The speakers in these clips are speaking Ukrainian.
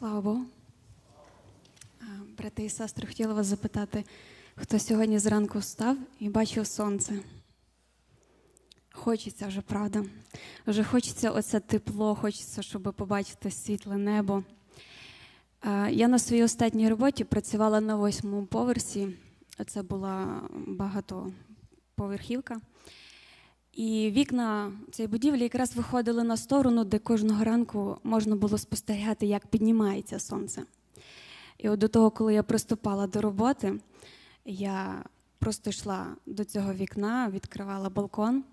Слава Богу. Брати і сестри, хотіла вас запитати, хто сьогодні зранку встав і бачив сонце? Хочеться вже, правда. Вже хочеться оце тепло, хочеться, щоб побачити світле небо. Я на своїй останній роботі працювала на восьмому поверсі. Це була багатоповерхівка. І вікна цієї будівлі якраз виходили на сторону, де кожного ранку можна було спостерігати, як піднімається сонце. І от до того, коли я приступала до роботи, я просто йшла до цього вікна, відкривала балкон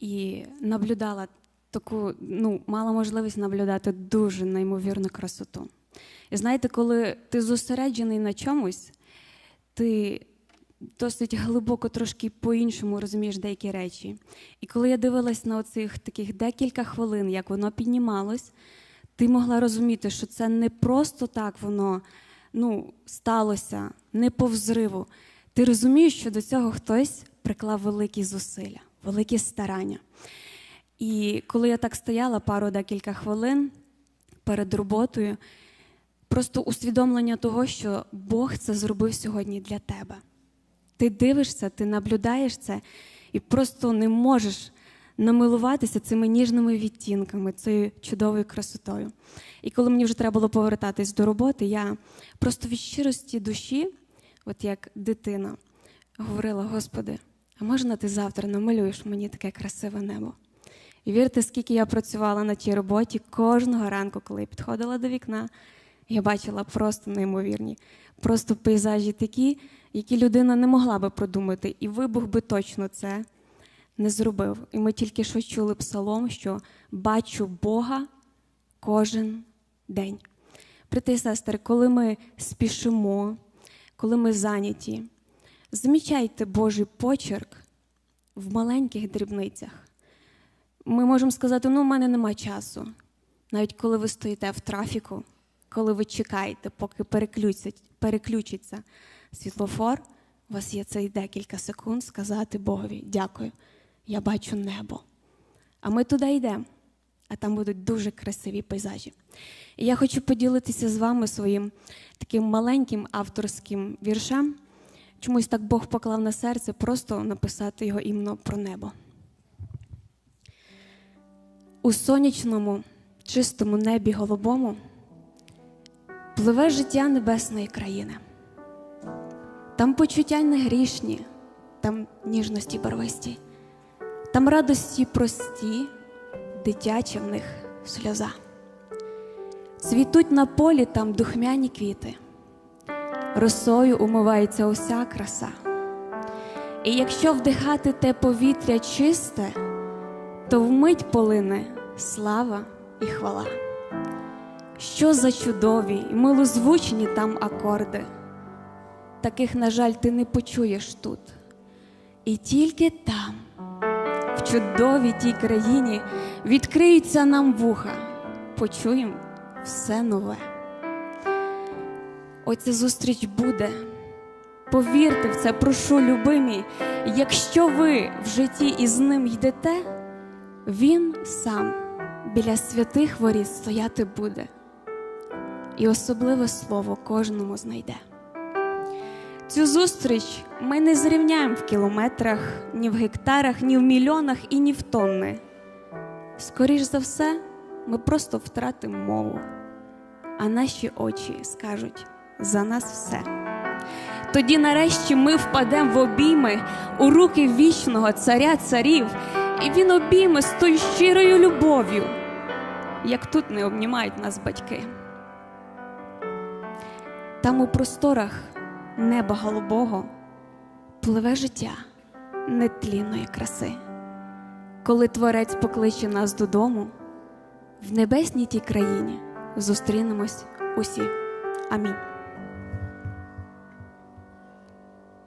і наблюдала таку, ну, мала можливість наблюдати дуже неймовірну красоту. І знаєте, коли ти зосереджений на чомусь, ти досить глибоко трошки по-іншому розумієш деякі речі. І коли я дивилась на оцих таких декілька хвилин, як воно піднімалось, ти могла розуміти, що це не просто так воно ну, сталося, не по взриву. Ти розумієш, що до цього хтось приклав великі зусилля, великі старання. І коли я так стояла пару декілька хвилин перед роботою, просто усвідомлення того, що Бог це зробив сьогодні для тебе. Ти дивишся, ти наблюдаєш це і просто не можеш намилуватися цими ніжними відтінками, цією чудовою красотою. І коли мені вже треба було повертатись до роботи, я просто від щирості душі, от як дитина, говорила: Господи, а можна ти завтра намалюєш мені таке красиве небо? І вірте, скільки я працювала на тій роботі кожного ранку, коли я підходила до вікна, я бачила просто неймовірні, просто пейзажі такі, які людина не могла би продумати, і вибух би точно це не зробив. І ми тільки що чули псалом, що бачу Бога кожен день. Брати і сестри, коли ми спішимо, коли ми зайняті, замічайте Божий почерк в маленьких дрібницях. Ми можемо сказати, ну, в мене нема часу. Навіть коли ви стоїте в трафіку, коли ви чекаєте, поки переключиться, переключиться світлофор, у вас є цей декілька секунд сказати Богові дякую, я бачу небо. А ми туди йдемо, а там будуть дуже красиві пейзажі. І я хочу поділитися з вами своїм таким маленьким авторським віршем. Чомусь так Бог поклав на серце просто написати його іменно про небо. У сонячному, чистому небі голубому пливе життя небесної країни. Там почуття не грішні, там ніжності барвисті, там радості прості, дитяча в них сльоза. Цвітуть на полі там духмяні квіти, росою умивається уся краса. І якщо вдихати те повітря чисте, то вмить полине слава і хвала. Що за чудові і милозвучні там акорди. Таких, на жаль, ти не почуєш тут. І тільки там, в чудовій тій країні, відкриються нам вуха, почуємо все нове. Оця зустріч буде. Повірте в це, прошу, любимі, якщо ви в житті із ним йдете, він сам біля святих воріт стояти буде, і особливе слово кожному знайде. Цю зустріч ми не зрівняємо в кілометрах, ні в гектарах, ні в мільйонах і ні в тонни. Скоріш за все, ми просто втратимо мову, а наші очі скажуть за нас все. Тоді нарешті ми впадемо в обійми у руки вічного царя царів, і він обійме з тою щирою любов'ю, як тут не обнімають нас батьки. Там у просторах неба голубого пливе життя нетлінної краси. Коли Творець покличе нас додому, в небесній тій країні зустрінемось усі. Амінь.